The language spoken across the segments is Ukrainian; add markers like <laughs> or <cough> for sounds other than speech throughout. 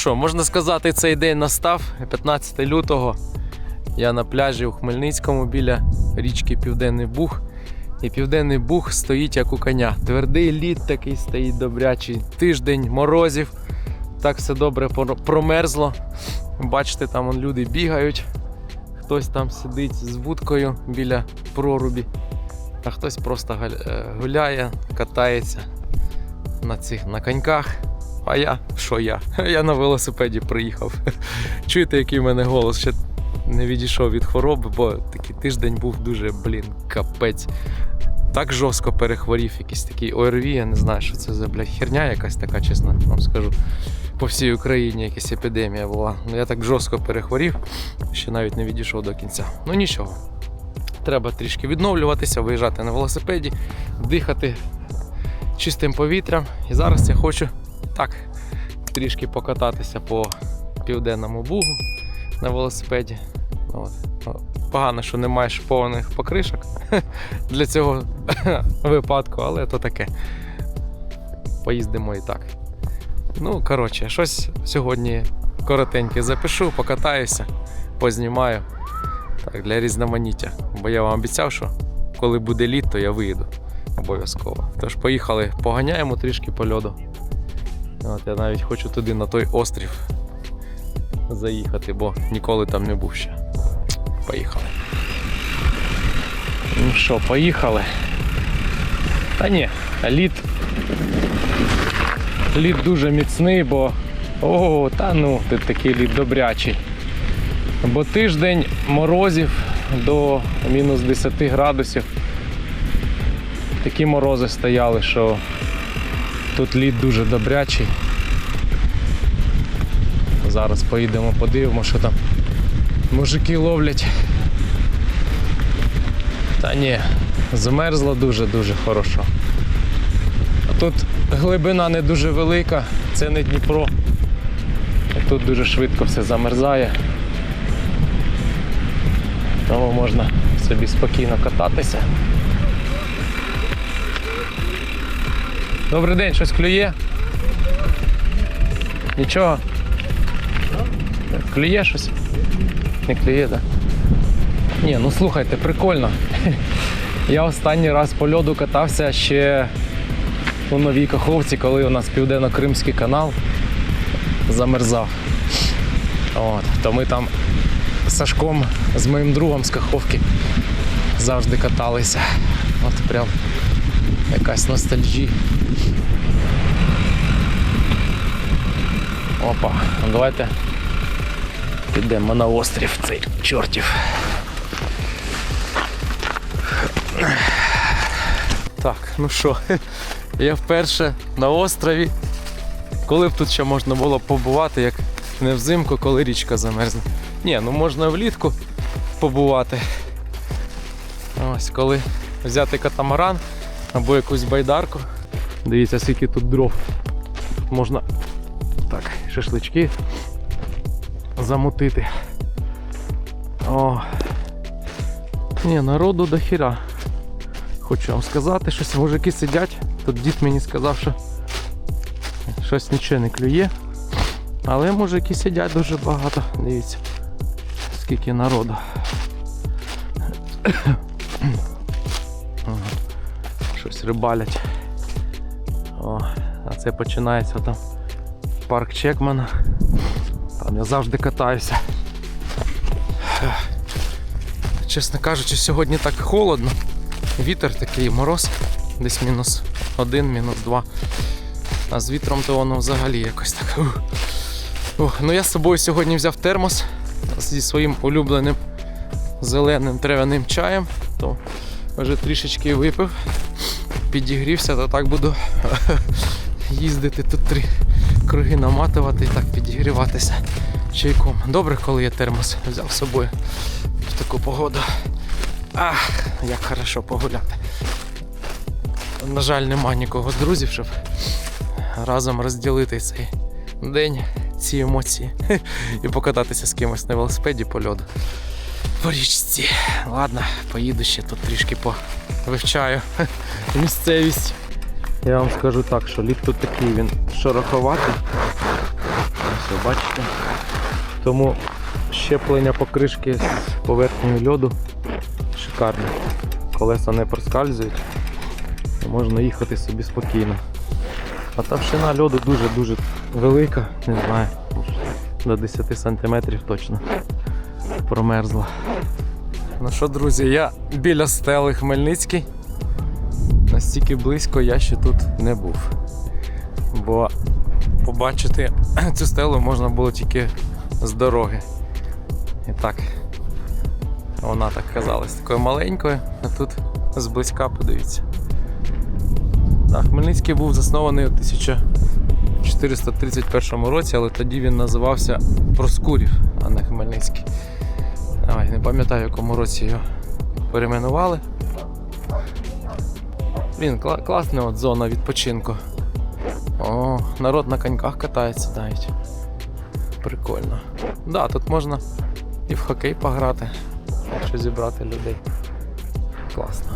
Що, можна сказати, цей день настав 15 лютого. Я на пляжі у Хмельницькому біля річки Південний Буг. І Південний Буг стоїть як у коня. Твердий лід такий стоїть добрячий. Тиждень морозів. Так все добре промерзло. Бачите, там вон люди бігають. Хтось там сидить з вудкою біля прорубі, а хтось просто е, гуляє, катається на цих на коньках. А я що я? <laughs> Я на велосипеді приїхав. <laughs> Чуєте, який в мене голос ще не відійшов від хвороби, бо такий тиждень був дуже, блін, капець. Так жорстко перехворів, якийсь такий ОРВІ, я не знаю, що це за блядь, херня якась така, чесно вам скажу. По всій Україні якась епідемія була. Ну я так жорстко перехворів, що навіть не відійшов до кінця. Ну нічого. Треба трішки відновлюватися, виїжджати на велосипеді, дихати чистим повітрям. І зараз я хочу так трішки покататися по південному бугу на велосипеді. От. Погано, що немає шипованих покришок <laughs> для цього <laughs> випадку, але то таке. Поїздимо і так. Ну, коротше, щось сьогодні коротеньке запишу, покатаюся, познімаю. Так, для різноманіття. Бо я вам обіцяв, що коли буде літ, то я виїду. Обов'язково. Тож поїхали, поганяємо трішки по льоду. От я навіть хочу туди на той острів заїхати, бо ніколи там не був ще. Поїхали. Ну що, поїхали. Та ні, лід. Лід дуже міцний, бо. О, та ну, ти такий лід добрячий. Бо тиждень морозів до мінус 10 градусів. Такі морози стояли, що тут лід дуже добрячий. Зараз поїдемо, подивимо, що там мужики ловлять. Та ні, змерзло дуже-дуже хорошо. А тут глибина не дуже велика, це не Дніпро. І тут дуже швидко все замерзає. Тому можна собі спокійно кататися. Добрий день, щось клює? Нічого? Клює щось? Не клює, так? Ні, ну слухайте, прикольно. <laughs> Я останній раз по льоду катався ще у Новій Каховці, коли у нас південно-кримський канал замерзав. От, то ми там з Сашком, з моїм другом з Каховки завжди каталися. От прям якась ностальжі. Опа, давайте підемо на острів цей чортів. Так, ну що, <laughs> я вперше на острові. Коли б тут ще можна було побувати, як не взимку, коли річка замерзне. Ні, ну можна влітку побувати. Ось коли взяти катамаран або якусь байдарку. Дивіться, скільки тут дров. Можна так, шашлички замутити. О. Ні, народу до хіра. Хочу вам сказати, щось мужики сидять. Тут дід мені сказав, що щось нічого не клює. Але мужики сидять дуже багато. Дивіться, скільки народу. Щось рибалять. О, а це починається там парк Чекмана. Там я завжди катаюся. Чесно кажучи, сьогодні так холодно. Вітер такий мороз, десь мінус один, мінус два. А з вітром то воно взагалі якось так. Ух. Ну я з собою сьогодні взяв термос зі своїм улюбленим зеленим трав'яним чаєм. То вже трішечки випив, підігрівся, то так буду <laughs> їздити тут три круги наматувати і так підігріватися чайком. Добре, коли я термос взяв з собою в таку погоду. Ах, як хорошо погуляти. На жаль, нема нікого з друзів, щоб разом розділити цей день, ці емоції <laughs> і покататися з кимось на велосипеді по льоду. По річці. Ладно, поїду ще тут трішки повивчаю <laughs> місцевість. Я вам скажу так, що лід тут такий він шероховатий. Ось. бачите. Тому щеплення покришки з поверхнею льоду шикарне. Колеса не проскальзують можна їхати собі спокійно. А товщина льоду дуже-дуже велика, не знаю, до 10 см точно промерзла. Ну що, друзі, я біля стели Хмельницький. Настільки близько я ще тут не був. Бо побачити <clears throat> цю стелу можна було тільки з дороги. І так, вона так казалась такою маленькою, а тут зблизька подивіться. Так, Хмельницький був заснований у 1431 році, але тоді він називався Проскурів, а не Хмельницький. Ой, не пам'ятаю, в якому році його перейменували. Він кла- класна от зона відпочинку. О, народ на коньках катається навіть. Прикольно. Да, тут можна і в хокей пограти, якщо зібрати людей. Класно.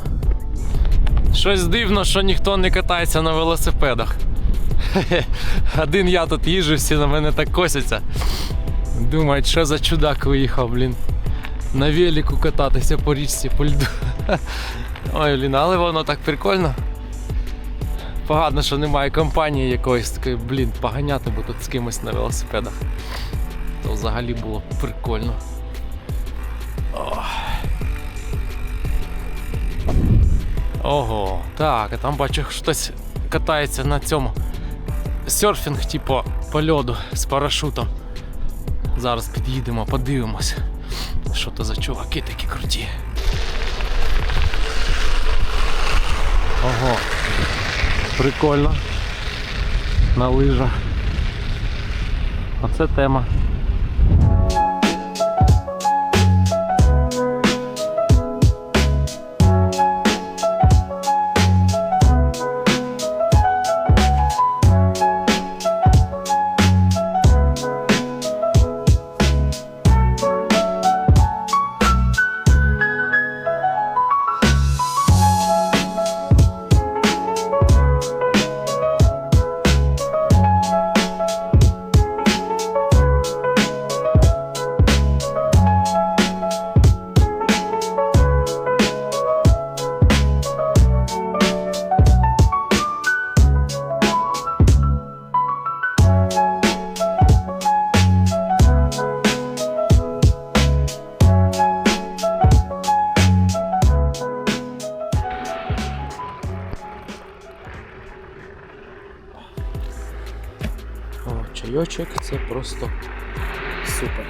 Щось дивно, що ніхто не катається на велосипедах. <laughs> Один я тут їжджу, всі на мене так косяться. Думають, що за чудак виїхав, блін. На велику кататися по річці, по льду. <laughs> Ой, блін, але воно так прикольно. Погано, що немає компанії якоїсь такої, блін, поганяти, бо тут з кимось на велосипедах. То взагалі було прикольно. Ох. Ого, так, а там бачу, хтось катається на цьому. Серфінг, типу, по льоду з парашутом. Зараз під'їдемо, подивимось. Що то за чуваки такі круті. Ого. Прикольно. На лижах. Оце тема. Просто супер.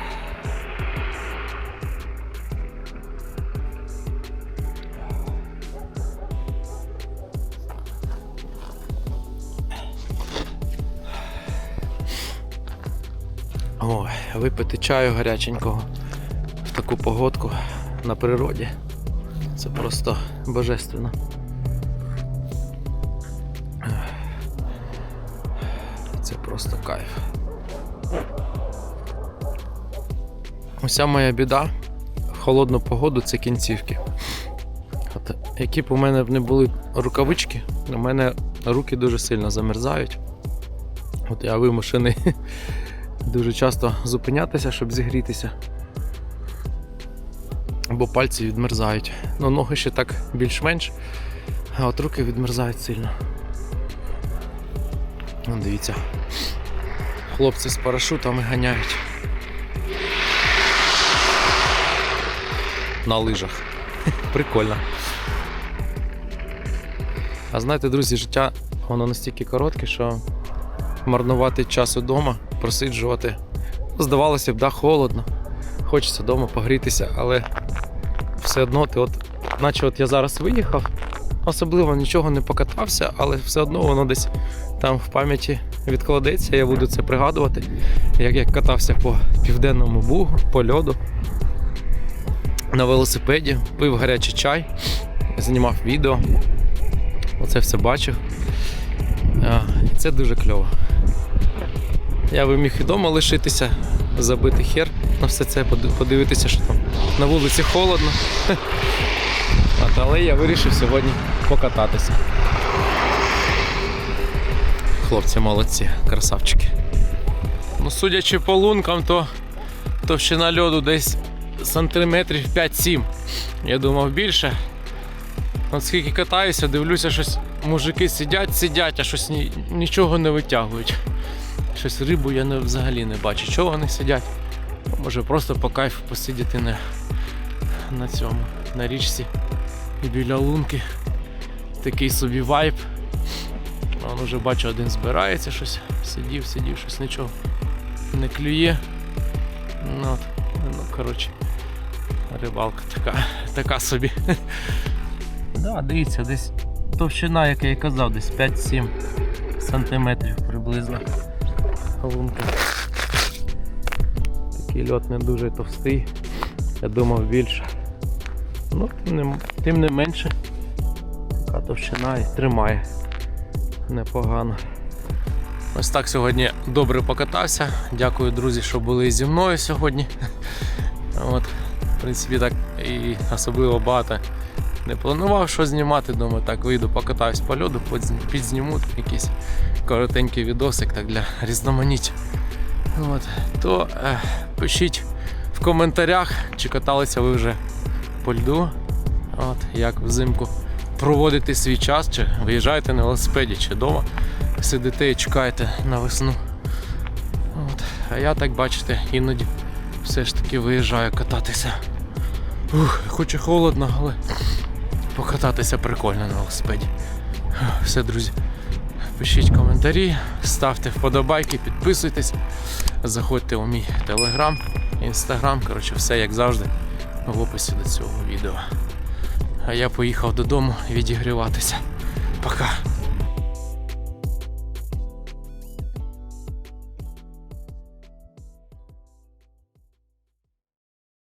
Ой, випити чаю гаряченького в таку погодку на природі. Це просто божественно. Це просто кайф. Уся моя біда в холодну погоду це кінцівки. От, які б у мене не були рукавички, у мене руки дуже сильно замерзають. От я вимушений <laughs> дуже часто зупинятися, щоб зігрітися. Бо пальці відмерзають. Ну, ноги ще так більш-менш, а от руки відмерзають сильно. Вон дивіться. Хлопці з парашутами ганяють. На лижах. Прикольно. А знаєте, друзі, життя воно настільки коротке, що марнувати час удома, просиджувати. Здавалося б, да, холодно. Хочеться вдома погрітися, але все одно ти от, наче от я зараз виїхав, особливо нічого не покатався, але все одно воно десь там в пам'яті відкладеться, я буду це пригадувати, як я катався по південному бугу, по льоду, на велосипеді, пив гарячий чай, знімав відео, оце все бачив. Це дуже кльово. Я би міг і вдома лишитися, забити хер на все це, подивитися, що там на вулиці холодно. <laughs> Але я вирішив сьогодні покататися. Хлопці молодці, красавчики. Ну, судячи по лункам, то товщина льоду десь сантиметрів 5-7. Я думав більше. От скільки катаюся, дивлюся, щось мужики сидять, сидять, а щось ні, нічого не витягують. Щось рибу я не, взагалі не бачу. Чого вони сидять? Може просто по кайфу посидіти на, на цьому, на річці і біля лунки. Такий собі вайб. Вон уже бачу, один збирається щось. Сидів, сидів, щось нічого не клює. Ну, от, ну коротше, рибалка така, така собі. Да, дивіться, десь товщина, як я і казав, десь 5-7 сантиметрів приблизно. Лунка. Такий льот не дуже товстий. Я думав більше. Ну, тим не, тим не менше. Така товщина і тримає. Непогано. Ось так сьогодні добре покатався. Дякую, друзі, що були зі мною сьогодні. <laughs> От, принципі, так і особливо багато не планував що знімати. Думаю, так вийду, покатаюсь по льоду, підзніму якийсь коротенький відосик так для різноманіття. От, то е, пишіть в коментарях, чи каталися ви вже по льду, от, як взимку проводите свій час, чи виїжджаєте на велосипеді, чи вдома сидите і чекаєте на весну. От. А я так бачите, іноді все ж таки виїжджаю кататися. Ух, хоч і холодно, але покататися прикольно на велосипеді. Все, друзі. Пишіть коментарі, ставте вподобайки, підписуйтесь, заходьте у мій телеграм, інстаграм. Коротше, все як завжди в описі до цього відео. А я поїхав додому відігріватися. Пока.